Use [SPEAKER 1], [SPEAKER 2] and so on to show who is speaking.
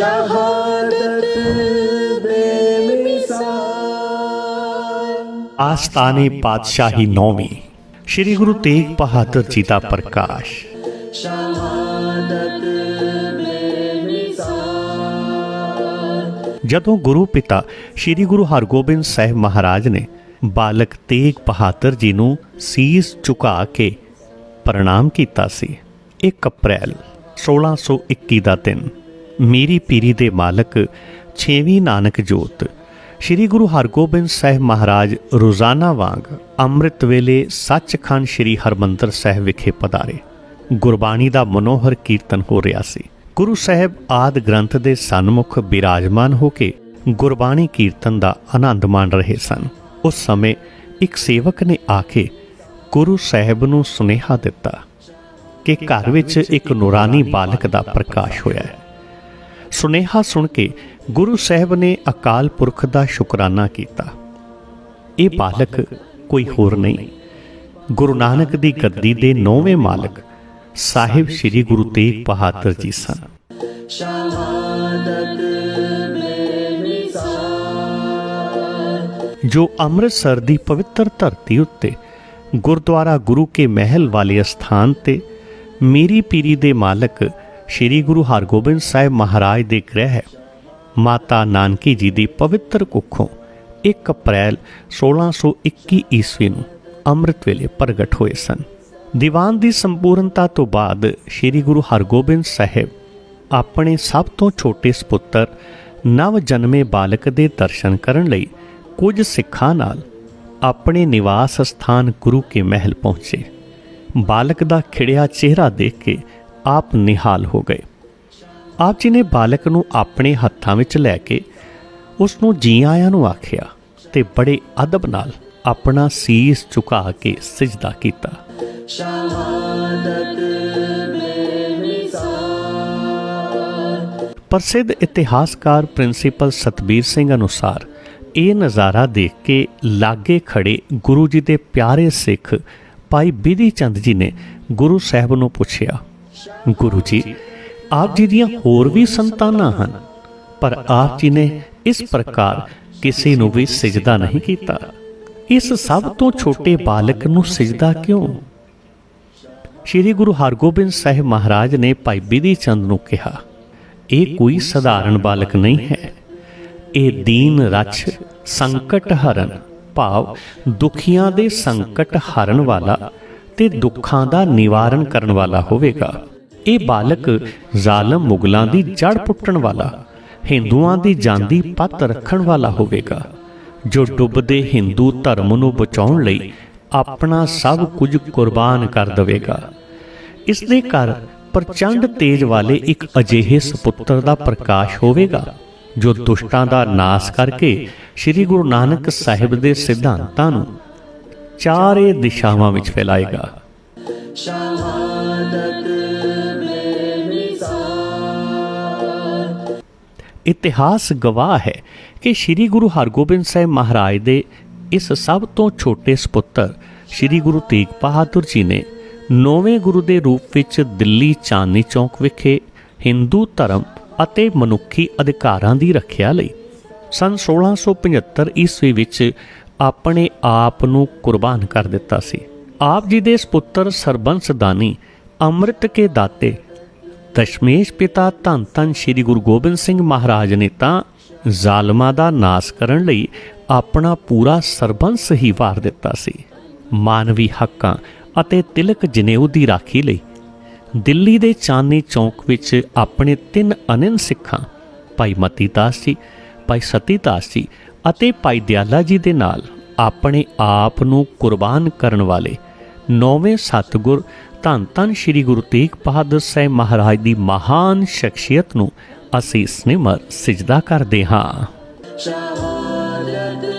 [SPEAKER 1] ਸ਼ਹਾਦਤ ਬੇਮਿਸਾਲ
[SPEAKER 2] ਆਸਤਾਨੇ ਪਾਤਸ਼ਾਹੀ ਨੌਵੀਂ ਸ੍ਰੀ ਗੁਰੂ ਤੇਗ ਬਹਾਦਰ ਜੀ ਦਾ ਪ੍ਰਕਾਸ਼
[SPEAKER 1] ਸ਼ਹਾਦਤ ਬੇਮਿਸਾਲ
[SPEAKER 2] ਜਦੋਂ ਗੁਰੂ ਪਿਤਾ ਸ੍ਰੀ ਗੁਰੂ ਹਰਗੋਬਿੰਦ ਸਾਹਿਬ ਮਹਾਰਾਜ ਨੇ ਬਾਲਕ ਤੇਗ ਬਹਾਦਰ ਜੀ ਨੂੰ ਸੀਸ ਝੁਕਾ ਕੇ ਪ੍ਰਣਾਮ ਕੀਤਾ ਸੀ 1 ਅਪ੍ਰੈਲ 1621 ਦਾ ਦਿਨ ਮੇਰੀ ਪੀਰੀ ਦੇ ਮਾਲਕ 6ਵੀਂ ਨਾਨਕ ਜੋਤ। ਸ੍ਰੀ ਗੁਰੂ ਹਰਗੋਬਿੰਦ ਸਾਹਿਬ ਮਹਾਰਾਜ ਰੋਜ਼ਾਨਾ ਵਾਂਗ ਅੰਮ੍ਰਿਤ ਵੇਲੇ ਸੱਚਖੰਡ ਸ੍ਰੀ ਹਰਮੰਦਰ ਸਾਹਿਬ ਵਿਖੇ ਪਧਾਰੇ। ਗੁਰਬਾਣੀ ਦਾ ਮਨੋਹਰ ਕੀਰਤਨ ਹੋ ਰਿਹਾ ਸੀ। ਗੁਰੂ ਸਾਹਿਬ ਆਦ ਗ੍ਰੰਥ ਦੇ ਸਨਮੁਖ ਬਿਰਾਜਮਾਨ ਹੋ ਕੇ ਗੁਰਬਾਣੀ ਕੀਰਤਨ ਦਾ ਆਨੰਦ ਮਾਣ ਰਹੇ ਸਨ। ਉਸ ਸਮੇਂ ਇੱਕ ਸੇਵਕ ਨੇ ਆ ਕੇ ਗੁਰੂ ਸਾਹਿਬ ਨੂੰ ਸੁਨੇਹਾ ਦਿੱਤਾ ਕਿ ਘਰ ਵਿੱਚ ਇੱਕ ਨੂਰਾਨੀ ਬਾਲਕ ਦਾ ਪ੍ਰਕਾਸ਼ ਹੋਇਆ ਹੈ। ਸੁਨੇਹਾ ਸੁਣ ਕੇ ਗੁਰੂ ਸਾਹਿਬ ਨੇ ਅਕਾਲ ਪੁਰਖ ਦਾ ਸ਼ੁਕਰਾਨਾ ਕੀਤਾ। ਇਹ ਬਾਲਕ ਕੋਈ ਹੋਰ ਨਹੀਂ। ਗੁਰੂ ਨਾਨਕ ਦੀ ਗੱਦੀ ਦੇ ਨੌਵੇਂ ਮਾਲਕ ਸਾਹਿਬ ਸ੍ਰੀ ਗੁਰੂ ਤੇਗ ਬਹਾਦਰ ਜੀ ਸਨ। ਜੋ ਅੰਮ੍ਰਿਤਸਰ ਦੀ ਪਵਿੱਤਰ ਧਰਤੀ ਉੱਤੇ ਗੁਰਦੁਆਰਾ ਗੁਰੂ ਕੇ ਮਹਿਲ ਵਾਲੇ ਸਥਾਨ ਤੇ ਮੀਰੀ ਪੀਰੀ ਦੇ ਮਾਲਕ ਸ੍ਰੀ ਗੁਰੂ ਹਰਗੋਬਿੰਦ ਸਾਹਿਬ ਮਹਾਰਾਜ ਦੇ ਗ੍ਰਹਿ ਮਾਤਾ ਨਾਨਕੀ ਜੀ ਦੀ ਪਵਿੱਤਰ ਕੁੱਖੋਂ 1 ਅਪ੍ਰੈਲ 1621 ਈਸਵੀ ਨੂੰ ਅੰਮ੍ਰਿਤ ਵੇਲੇ ਪ੍ਰਗਟ ਹੋਏ ਸਨ। ਦੀਵਾਨ ਦੀ ਸੰਪੂਰਨਤਾ ਤੋਂ ਬਾਅਦ ਸ੍ਰੀ ਗੁਰੂ ਹਰਗੋਬਿੰਦ ਸਾਹਿਬ ਆਪਣੇ ਸਭ ਤੋਂ ਛੋਟੇ ਸੁਪੁੱਤਰ ਨਵ ਜਨਮੇ ਬਾਲਕ ਦੇ ਦਰਸ਼ਨ ਕਰਨ ਲਈ ਕੁਝ ਸਿੱਖਾਂ ਨਾਲ ਆਪਣੇ ਨਿਵਾਸ ਸਥਾਨ ਗੁਰੂ ਕੇ ਮਹਿਲ ਪਹੁੰਚੇ। ਬਾਲਕ ਦਾ ਖਿੜਿਆ ਚਿਹਰਾ ਦੇਖ ਕੇ ਆਪ ਨਿਹਾਲ ਹੋ ਗਏ। ਆਪ ਜੀ ਨੇ ਬਾਲਕ ਨੂੰ ਆਪਣੇ ਹੱਥਾਂ ਵਿੱਚ ਲੈ ਕੇ ਉਸ ਨੂੰ ਜੀ ਆਇਆਂ ਨੂੰ ਆਖਿਆ ਤੇ ਬੜੇ ਅਦਬ ਨਾਲ ਆਪਣਾ ਸੀਸ ਝੁਕਾ ਕੇ ਸਜਦਾ ਕੀਤਾ। ਪ੍ਰਸਿੱਧ ਇਤਿਹਾਸਕਾਰ ਪ੍ਰਿੰਸੀਪਲ ਸਤਬੀਰ ਸਿੰਘ ਅਨੁਸਾਰ ਇਹ ਨਜ਼ਾਰਾ ਦੇਖ ਕੇ ਲਾਗੇ ਖੜੇ ਗੁਰੂ ਜੀ ਦੇ ਪਿਆਰੇ ਸਿੱਖ ਭਾਈ ਬਿਧੀ ਚੰਦ ਜੀ ਨੇ ਗੁਰੂ ਸਾਹਿਬ ਨੂੰ ਪੁੱਛਿਆ ਗੁਰੂ ਜੀ, ਆਪ ਜੀ ਦੀਆਂ ਹੋਰ ਵੀ ਸੰਤਾਨਾਂ ਹਨ, ਪਰ ਆਪ ਜੀ ਨੇ ਇਸ ਪ੍ਰਕਾਰ ਕਿਸੇ ਨੂੰ ਵੀ ਸਜਦਾ ਨਹੀਂ ਕੀਤਾ। ਇਸ ਸਭ ਤੋਂ ਛੋਟੇ ਬਾਲਕ ਨੂੰ ਸਜਦਾ ਕਿਉਂ? ਸ੍ਰੀ ਗੁਰੂ ਹਰਗੋਬਿੰਦ ਸਾਹਿਬ ਮਹਾਰਾਜ ਨੇ ਭਾਈ ਬਿਧੀ ਚੰਦ ਨੂੰ ਕਿਹਾ, ਇਹ ਕੋਈ ਸਧਾਰਨ ਬਾਲਕ ਨਹੀਂ ਹੈ। ਇਹ ਦੀਨ ਰਛ, ਸੰਕਟ ਹਰਨ, ਭਾਵ ਦੁਖੀਆਂ ਦੇ ਸੰਕਟ ਹਰਨ ਵਾਲਾ ਤੇ ਦੁੱਖਾਂ ਦਾ ਨਿਵਾਰਨ ਕਰਨ ਵਾਲਾ ਹੋਵੇਗਾ। ਇਹ ਬਾਲਕ ਜ਼ਾਲਮ ਮੁਗਲਾਂ ਦੀ ਜੜ ਪੁੱਟਣ ਵਾਲਾ, ਹਿੰਦੂਆਂ ਦੀ ਜਾਂਦੀ ਪੱਤ ਰੱਖਣ ਵਾਲਾ ਹੋਵੇਗਾ, ਜੋ ਡੁੱਬਦੇ ਹਿੰਦੂ ਧਰਮ ਨੂੰ ਬਚਾਉਣ ਲਈ ਆਪਣਾ ਸਭ ਕੁਝ ਕੁਰਬਾਨ ਕਰ ਦੇਵੇਗਾ। ਇਸ ਦੇ ਘਰ ਪ੍ਰਚੰਡ ਤੇਜ ਵਾਲੇ ਇੱਕ ਅਜਿਹੇ ਸੁਪੁੱਤਰ ਦਾ ਪ੍ਰਕਾਸ਼ ਹੋਵੇਗਾ, ਜੋ ਦੁਸ਼ਟਾਂ ਦਾ ਨਾਸ਼ ਕਰਕੇ ਸ੍ਰੀ ਗੁਰੂ ਨਾਨਕ ਸਾਹਿਬ ਦੇ ਸਿਧਾਂਤਾਂ ਨੂੰ ਚਾਰੇ ਦਿਸ਼ਾਵਾਂ ਵਿੱਚ ਫੈਲਾਏਗਾ।
[SPEAKER 1] ਸ਼ਹਾਦਤ
[SPEAKER 2] ਇਤਿਹਾਸ ਗਵਾਹ ਹੈ ਕਿ ਸ੍ਰੀ ਗੁਰੂ ਹਰਗੋਬਿੰਦ ਸਾਹਿਬ ਮਹਾਰਾਜ ਦੇ ਇਸ ਸਭ ਤੋਂ ਛੋਟੇ ਸੁਪੁੱਤਰ ਸ੍ਰੀ ਗੁਰੂ ਤੇਗ ਬਹਾਦਰ ਜੀ ਨੇ ਨੌਵੇਂ ਗੁਰੂ ਦੇ ਰੂਪ ਵਿੱਚ ਦਿੱਲੀ ਚਾਂਦਨੀ ਚੌਕ ਵਿਖੇ ਹਿੰਦੂ ਧਰਮ ਅਤੇ ਮਨੁੱਖੀ ਅਧਿਕਾਰਾਂ ਦੀ ਰੱਖਿਆ ਲਈ ਸਨ 1675 ਈਸਵੀ ਵਿੱਚ ਆਪਣੇ ਆਪ ਨੂੰ ਕੁਰਬਾਨ ਕਰ ਦਿੱਤਾ ਸੀ। ਆਪ ਜੀ ਦੇ ਸੁਪੁੱਤਰ ਸਰਬੰਸ ਦਾਨੀ ਅੰਮ੍ਰਿਤ ਕੇ ਦਾਤੇ ਦਸ਼ਮੇਸ਼ ਪਿਤਾ ਧੰਨ ਧੰਨ ਸ੍ਰੀ ਗੁਰੂ ਗੋਬਿੰਦ ਸਿੰਘ ਮਹਾਰਾਜ ਨੇ ਤਾਂ ਜ਼ਾਲਮਾਂ ਦਾ ਨਾਸ਼ ਕਰਨ ਲਈ ਆਪਣਾ ਪੂਰਾ ਸਰਬੰਸ ਹੀ ਵਾਰ ਦਿੱਤਾ ਸੀ। ਮਾਨਵੀ ਹੱਕਾਂ ਅਤੇ ਤਿਲਕ ਜਨੇਊ ਦੀ ਰਾਖੀ ਲਈ ਦਿੱਲੀ ਦੇ ਚਾਂਦਨੀ ਚੌਕ ਵਿੱਚ ਆਪਣੇ ਤਿੰਨ ਅਨੰਨ ਸਿੱਖਾਂ, ਭਾਈ ਮਤੀ ਦਾਸ ਜੀ, ਭਾਈ ਸਤੀ ਦਾਸ ਜੀ ਅਤੇ ਭਾਈ ਦਿਆਲਾ ਜੀ ਦੇ ਨਾਲ ਆਪਣੇ ਆਪ ਨੂੰ ਕੁਰਬਾਨ ਕਰਨ ਵਾਲੇ ਨੌਵੇਂ ਸਤਗੁਰ ਧੰਨ ਧੰਨ ਸ੍ਰੀ ਗੁਰੂ ਤੇਗ ਬਹਾਦਰ ਸਾਹਿਬ ਮਹਾਰਾਜ ਦੀ ਮਹਾਨ ਸ਼ਖਸੀਅਤ ਨੂੰ ਅਸੀਂ ਸਨਿਮਰ ਸਜਦਾ ਕਰਦੇ ਹਾਂ।
[SPEAKER 1] ਸ਼ਹਾਦਤ